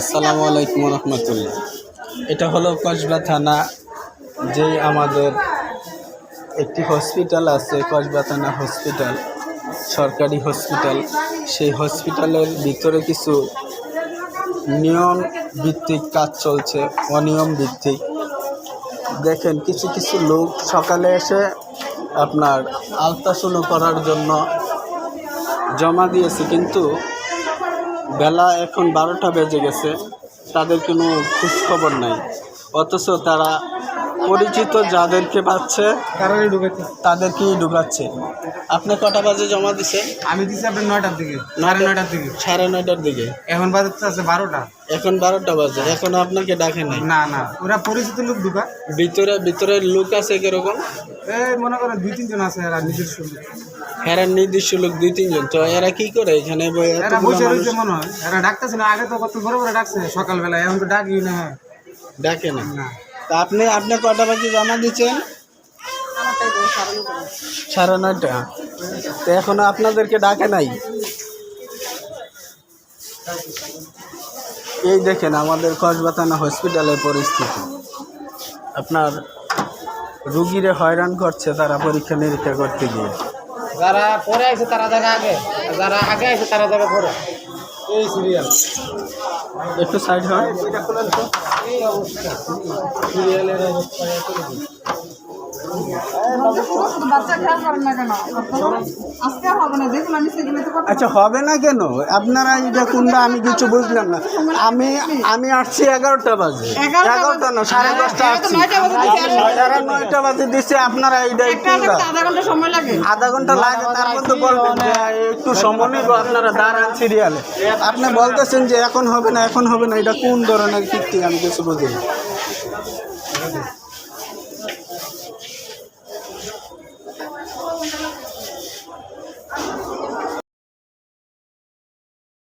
আসসালামু আলাইকুম রহমতুল্লাহ। এটা হলো কসবা থানা, যেই আমাদের একটি হসপিটাল আছে, কসবা থানা হসপিটাল সরকারি হসপিটাল সেই হসপিটালের ভিতরে কিছু নিয়ম ভিত্তিক কাজ চলছে, অনিয়ম ভিত্তিক। দেখেন, কিছু কিছু লোক সকালে এসে আপনার আলট্রাসাউন্ড করার জন্য জমা দিয়েছে, কিন্তু বেলা এখন বারোটা বেজে গেছে। তাদের কোনো খোঁজখবর নাই। অথচ তারা পরিচিত যাদেরকে পাচ্ছে কারণে ঢুকেছে। তাদেরকেই ঢুকাচ্ছে। আপনি কটা বাজে জমা দিছেন? আমি দিছি আপনার নয়টার দিকে সাড়ে নয়টার দিকে। সাড়ে নয়টার দিকে? এখন বাজে আছে বারোটা। এখন বারোটা বাজে এখন আপনাকে ডাকে নাই? না না ওরা পরিচিত লোক ঢুকা। ভিতরে ভিতরে লোক আছে কীরকম? এই মনে করেন দুই তিনজন আছে এরা নিজস্ব লোক। এরা নির্দিষ্ট লোক দুই তিনজন। তো এরা কি করে এখানে বই এরা বসে রয়েছে মনে হয়। এরা ডাকতেছে না আগে তো কত বড় বড় ডাকছে সকালবেলা এখন তো ডাকি না। হয় ডাকে না। তা আপনি আপনি কটা বাজে জমা দিচ্ছেন? সাড়ে নয়টা। তো এখনও আপনাদেরকে ডাকে নাই? এই দেখেন আমাদের কসবাতানা হসপিটালের পরিস্থিতি। আপনার রুগীরা হয়রান করছে তারা পরীক্ষা নিরীক্ষা করতে গিয়ে। যারা পরে আছে তারা জায়গা আগে যারা আগে আছে তারা জায়গা পরে। এই সিরিয়াল। একটু সাইড হয়। এই অবস্থা সিরিয়ালের অবস্থা দেখুন আচ্ছা হবে না কেন? আপনারা এটা কোনটা আমি কিছু বুঝলাম না। আমি আমি আসছি এগারোটা বাজে। এগারোটা না সাড়ে দশটা আসছি। নয়টা বাজে সাড়ে নয়টা বাজে দিচ্ছে আপনারা এইটা আধা ঘণ্টা লাগে। তার মধ্যে বলবেন একটু সময় নিব আপনারা দাঁড়ান সিরিয়ালে আপনি বলতেছেন যে এখন হবে না এখন হবে না এটা কোন ধরনের কীর্তি আমি কিছু বুঝি না।